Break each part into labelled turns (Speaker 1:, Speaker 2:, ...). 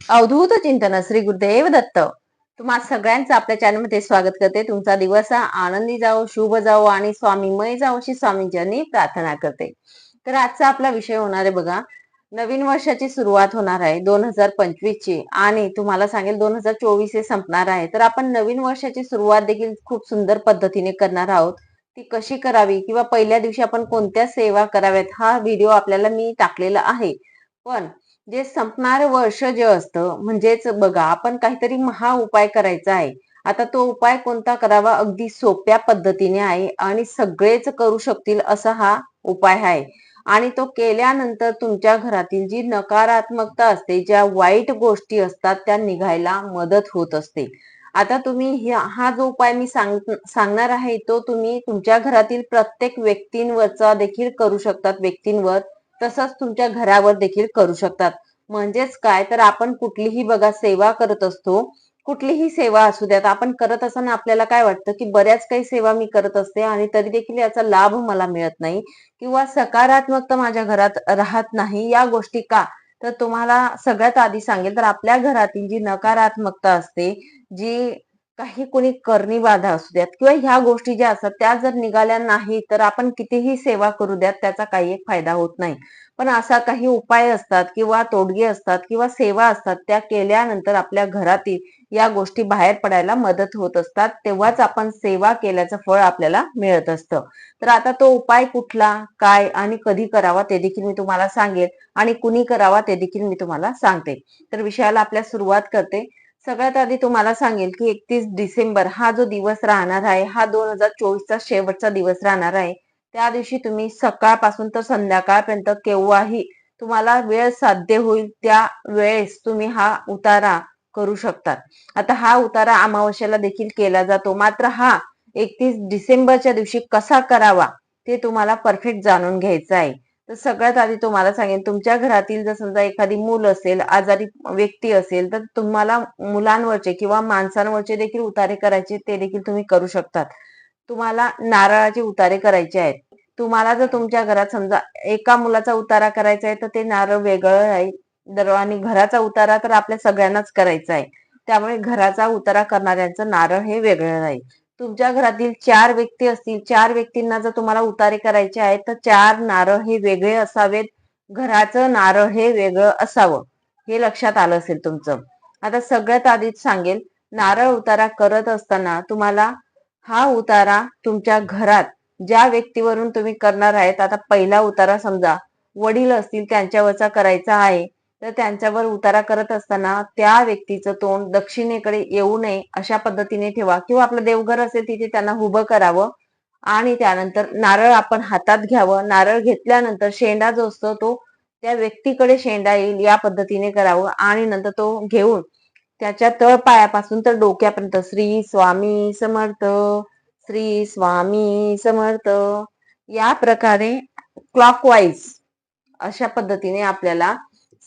Speaker 1: अवधूत चिंतन श्री गुरुदेव दत्त. तुम्हा सगळ्यांचं आपल्या चॅनलमध्ये स्वागत करते. तुमचा दिवस हा आनंदी जाओ शुभ जाओ आणि स्वामीमय जाओ अशी स्वामींच्यांनी प्रार्थना करते. तर आजचा आपला विषय होणार आहे बघा. नवीन वर्षाची सुरुवात होणार आहे दोन हजार पंचवीस ची आणि तुम्हाला सांगेल दोन हजार चोवीस हे संपणार आहे. तर आपण नवीन वर्षाची सुरुवात देखील खूप सुंदर पद्धतीने करणार आहोत. ती कशी करावी किंवा पहिल्या दिवशी आपण कोणत्या सेवा कराव्यात हा व्हिडिओ आपल्याला मी टाकलेला आहे. पण जे संपणार वर्ष जे असतं म्हणजेच बघा आपण काहीतरी महा उपाय करायचा आहे. आता तो उपाय कोणता करावा? अगदी सोप्या पद्धतीने आहे आणि सगळेच करू शकतील असा हा उपाय आहे. आणि तो केल्यानंतर तुमच्या घरातील जी नकारात्मकता असते ज्या वाईट गोष्टी असतात त्या निघायला मदत होत असते. आता तुम्ही हा जो उपाय मी सांग सांगणार आहे तो तुम्ही तुमच्या घरातील प्रत्येक व्यक्तींवरचा देखील करू शकतात व्यक्तींवर. तसंच तुमच्या घरावर देखील करू शकतात. म्हणजेच काय? तर आपण कुठलीही बघा सेवा करत असतो. कुठलीही सेवा असू द्यात आपण करत असताना आपल्याला काय वाटतं की बऱ्याच काही सेवा मी करत असते आणि तरी देखील याचा लाभ मला मिळत नाही किंवा सकारात्मकता माझ्या घरात राहत नाही. या गोष्टी का? तर तुम्हाला सगळ्यात आधी सांगेल तर आपल्या घरातील जी नकारात्मकता असते जी काही कोणी करणी बाधा असू द्यात किंवा ह्या गोष्टी ज्या असतात त्या जर निघाल्या नाही तर आपण कितीही सेवा करू द्यात त्याचा काही एक फायदा होत नाही. पण असा काही उपाय असतात किंवा तोडगे असतात किंवा सेवा असतात त्या केल्यानंतर आपल्या घरातील या गोष्टी बाहेर पडायला मदत होत असतात तेव्हाच आपण सेवा केल्याचं फळ आपल्याला मिळत असतं. तर आता तो उपाय कुठला काय आणि कधी करावा ते देखील मी तुम्हाला सांगेल आणि कुणी करावा ते देखील मी तुम्हाला सांगते. तर विषयाला आपल्या सुरुवात करते. सगळ्यात आधी तुम्हाला सांगेल की एकतीस डिसेंबर हा जो दिवस राहणार आहे हा दोन हजार चोवीसचा शेवटचा दिवस राहणार आहे. त्या दिवशी तुम्ही सकाळपासून तर संध्याकाळपर्यंत केव्हाही तुम्हाला वेळ साध्य होईल त्या वेळेस तुम्ही हा उतारा करू शकतात. आता हा उतारा अमावस्याला देखील केला जातो. मात्र हा एकतीस डिसेंबरच्या दिवशी कसा करावा ते तुम्हाला परफेक्ट जाणून घ्यायचं आहे. तर सगळ्यात आधी तुम्हाला सांगेन तुमच्या घरातील जर समजा एखादी मूल असेल आजारी व्यक्ती असेल तर तुम्हाला मुलांवरचे किंवा माणसांवरचे देखील उतारे करायचे ते देखील तुम्ही करू शकतात. तुम्हाला नारळाचे उतारे करायचे आहेत. तुम्हाला जर तुमच्या घरात समजा एका मुलाचा उतारा करायचा आहे तर ते नारळ वेगळं आहे दर आणि घराचा उतारा तर आपल्या सगळ्यांनाच करायचा आहे. त्यामुळे घराचा उतारा करणाऱ्यांचं नारळ हे वेगळं राहील. तुमच्या घरातील चार व्यक्ती असतील चार व्यक्तींना जर तुम्हाला उतारे करायचे आहेत तर चार नारळ हे वेगळे असावेत. घराचं नारळ हे वेगळं असावं हे लक्षात आलं असेल तुमचं. आता सगळ्यात आधीच सांगेल नारळ उतारा करत असताना तुम्हाला हा उतारा तुमच्या घरात ज्या व्यक्तीवरून तुम्ही करणार आहेत आता पहिला उतारा समजा वडील असतील त्यांच्यावरचा करायचा आहे तर त्यांच्यावर उतारा करत असताना त्या व्यक्तीचं तोंड दक्षिणेकडे येऊ नये अशा पद्धतीने ठेवा. किंवा आपलं देवघर असेल तिथे त्यांना उभं करावं आणि त्यानंतर नारळ आपण हातात घ्यावं. नारळ घेतल्यानंतर शेंडा जो असतो तो त्या व्यक्तीकडे शेंडा येईल या पद्धतीने करावं आणि नंतर तो घेऊन त्याच्या तळपायापासून तर डोक्यापर्यंत श्री स्वामी समर्थ श्री स्वामी समर्थ. या प्रकारे क्लॉकवाईज अशा पद्धतीने आपल्याला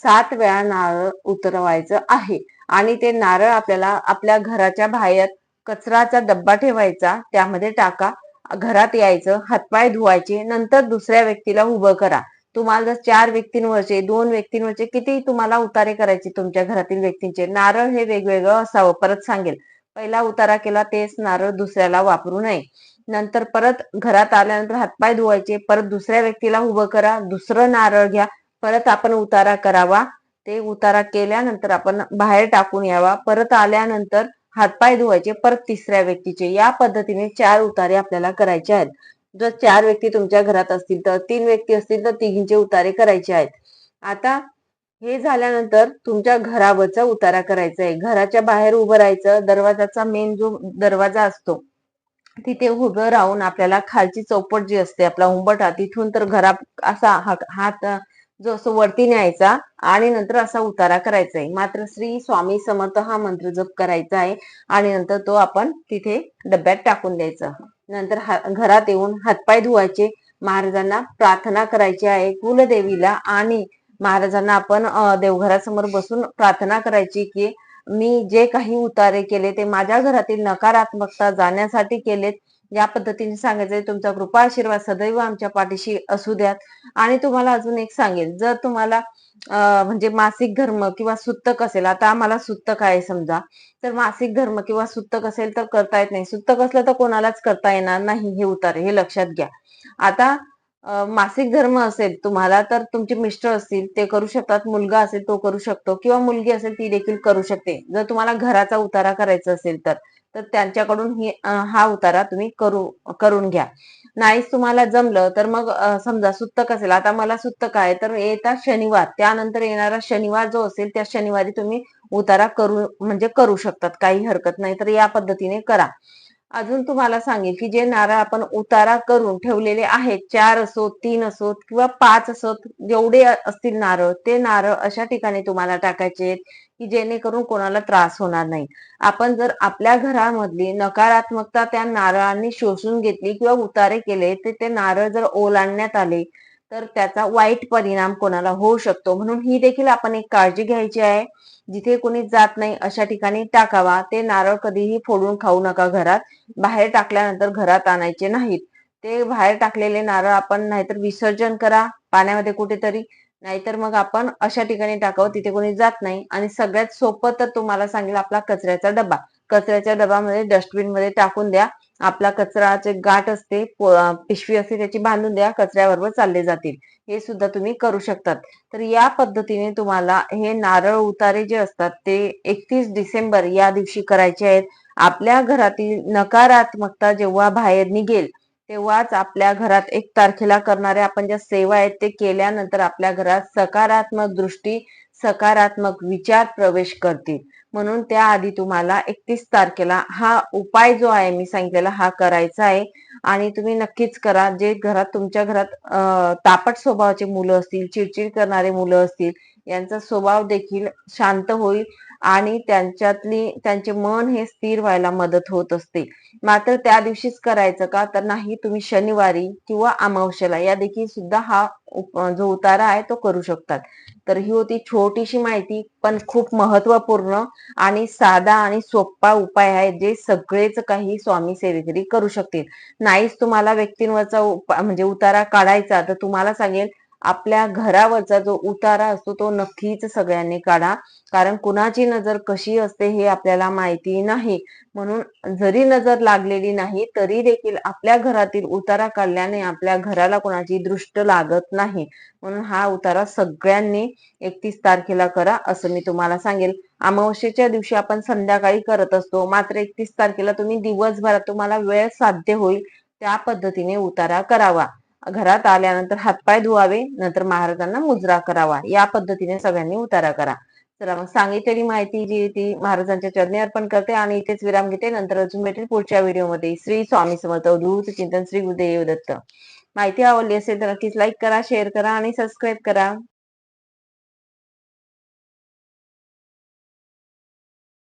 Speaker 1: सात वेळा नारळ उतरवायचं आहे. आणि ते नारळ आपल्याला आपल्या घराच्या बाहेर कचराचा डब्बा ठेवायचा त्यामध्ये टाका. घरात यायचं हातपाय धुवायचे नंतर दुसऱ्या व्यक्तीला उभं करा. तुम्हाला जर चार व्यक्तींवरचे दोन व्यक्तींवरचे किती तुम्हाला उतारे करायचे तुमच्या घरातील व्यक्तींचे नारळ हे वेगवेगळं असावं. परत सांगेल. पहिला उतारा केला तेच नारळ दुसऱ्याला वापरू नये. नंतर परत घरात आल्यानंतर हातपाय धुवायचे परत दुसऱ्या व्यक्तीला उभं करा. दुसरं नारळ घ्या. परत आपण उतारा करावा. ते उतारा केल्यानंतर आपण बाहेर टाकून यावा. परत आल्यानंतर हातपाय धुवायचे परत तिसऱ्या व्यक्तीचे. या पद्धतीने चार उतारे आपल्याला करायचे आहेत. जर चार व्यक्ती तुमच्या घरात असतील तर तीन व्यक्ती असतील तर तिघींचे उतारे करायचे आहेत. आता हे झाल्यानंतर तुमच्या घरावरचा उतारा करायचा आहे. घराच्या बाहेर उभं राहायचं. दरवाजाचा मेन जो दरवाजा असतो तिथे उभं राहून आपल्याला खालची चौपट जी असते आपला उंबटा तिथून तर घरा असा हात जो असं वरती न्यायचा आणि नंतर असा उतारा करायचा आहे मात्र श्री स्वामी समर्थ हा मंत्र जप करायचा आहे आणि नंतर तो आपण तिथे डब्यात टाकून द्यायचा. नंतर घरात येऊन हातपाय धुवायचे. महाराजांना प्रार्थना करायची आहे. कुलदेवीला आणि महाराजांना आपण देवघरासमोर बसून प्रार्थना करायची की मी जे काही उतारे केले ते माझ्या घरातील नकारात्मकता जाण्यासाठी केलेत. या पद्धतीने सांगायचंय तुमचा कृपा आशीर्वाद सदैव आमच्या पाठीशी असू द्यात. आणि तुम्हाला अजून एक सांगेल जर तुम्हाला म्हणजे मासिक धर्म किंवा सुत्तक असेल आता आम्हाला सुत्तक आहे समजा तर मासिक धर्म किंवा सुत्तक असेल तर करता येत नाही. सुत्तक असलं तर कोणालाच करता येणार नाही हे उतारे हे लक्षात घ्या. आता मासिक धर्म असेल तुम्हाला तर तुमचे मिस्टर असतील ते करू शकतात. मुलगा असेल तो करू शकतो. किंवा मुलगी असेल ती देखील करू शकते. जर तुम्हाला घराचा उतारा करायचा असेल तर तर त्यांच्याकडून ही हा उतारा तुम्ही करू करून घ्या. नाहीच तुम्हाला जमलं तर मग समजा सुत्तक असेल. आता मला सुत्तक आहे तर येता शनिवार. त्यानंतर येणारा शनिवार जो असेल त्या शनिवारी तुम्ही उतारा करू म्हणजे करू शकतात. काही हरकत नाही तर या पद्धतीने करा. अजून तुम्हाला सांगेल की जे नारळ आपण उतारा करून ठेवलेले आहेत चार असोत तीन असोत किंवा पाच असोत जेवढे असतील नारळ ते नारळ अशा ठिकाणी तुम्हाला टाकायचे आहेत की जेणेकरून कोणाला त्रास होणार नाही. आपण जर आपल्या घरामधली नकारात्मकता त्या नारळांनी शोषून घेतली किंवा उतारे केले तर ते नारळ जर ओलांडण्यात आले तर त्याचा वाईट परिणाम कोणाला होऊ शकतो. म्हणून ही देखील आपण एक काळजी घ्यायची आहे. जिथे कोणी जात नाही अशा ठिकाणी टाकावा. ते नारळ कधीही फोडून खाऊ नका घरात. बाहेर टाकल्यानंतर घरात आणायचे नाहीत. ते बाहेर टाकलेले नारळ आपण नाहीतर विसर्जन करा. पाण्यामध्ये कुठेतरी. नाहीतर मग आपण अशा ठिकाणी टाकावं तिथे कोणी जात नाही. आणि सगळ्यात सोपं तर तुम्हाला सांगेल आपला कचऱ्याचा डबा. कचऱ्याच्या डब्यामध्ये डस्टबिनमध्ये टाकून द्या. आपला कचराचे गाठ असते पिशवी असते त्याची बांधून द्या कचऱ्याबरोबर चालले जातील. हे सुद्धा तुम्ही करू शकतात. तर या पद्धतीने तुम्हाला हे नारळ उतारे जे असतात ते एकतीस डिसेंबर या दिवशी करायचे आहेत. आपल्या घरातील नकारात्मकता जेव्हा बाहेर निघेल तेव्हाच आपल्या घरात एक तारखेला करणाऱ्या आपण ज्या सेवा आहेत ते केल्यानंतर आपल्या घरात सकारात्मक दृष्टी सकारात्मक विचार प्रवेश करतील. म्हणून त्याआधी तुम्हाला एकतीस तारखेला हा उपाय जो आहे मी सांगितलेला हा करायचा आहे. आणि तुम्ही नक्कीच करा जे घरात तुमच्या घरात तापट स्वभावाचे मुलं असतील चिडचिड करणारे मुलं असतील यांचा स्वभाव देखील शांत होईल आणि त्यांच्यातली त्यांचे मन हे स्थिर व्हायला मदत होत असते मात्र त्या दिवशीच करायचं का? तर नाही तुम्ही शनिवारी किंवा अमावश्याला या देखील सुद्धा हा जो उतारा आहे तो करू शकतात. तर ही होती छोटीशी माहिती पण खूप महत्त्वपूर्ण आणि साधा आणि सोपा उपाय आहे जे सगळेच काही स्वामी सेवेकरी करू शकतील. नाहीच तुम्हाला व्यक्तींवरचा उपा म्हणजे उतारा काढायचा तर तुम्हाला सांगेल आपल्या घरावरचा जो उतारा असतो तो नक्कीच सगळ्यांनी काढा. कारण कुणाची नजर कशी असते हे आपल्याला माहिती नाही. म्हणून जरी नजर लागलेली नाही तरी देखील आपल्या घरातील उतारा काढल्याने आपल्या घराला कोणाची दृष्ट लागत नाही. म्हणून हा उतारा सगळ्यांनी एकतीस तारखेला करा असं मी तुम्हाला सांगेल. अमावस्येच्या दिवशी आपण संध्याकाळी करत असतो. मात्र एकतीस तारखेला तुम्ही दिवसभरात तुम्हाला वेळ साध्य होईल त्या पद्धतीने उतारा करावा. घरात आल्यानंतर हातपाय धुवावे नंतर महाराजांना मुजरा करावा. या पद्धतीने सगळ्यांनी उतारा करा. चला मग सांगितलेली माहिती जी ती महाराजांच्या चरणी अर्पण करते आणि इथेच विराम घेते. नंतर अजून भेटेल पुढच्या व्हिडिओमध्ये. श्री स्वामी समर्थ अवधूत चिंतन श्री गुरुदेव दत्त. माहिती आवडली असेल तर नक्कीच लाईक करा शेअर करा आणि सबस्क्राईब करा.